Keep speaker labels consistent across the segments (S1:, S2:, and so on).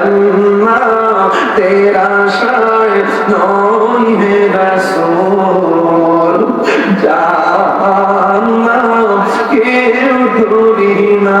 S1: জান্নাত তেরা শায় নয় হে রাসূল জাহান্নাম কেউ দূরি না।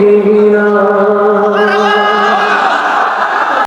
S1: Thank you.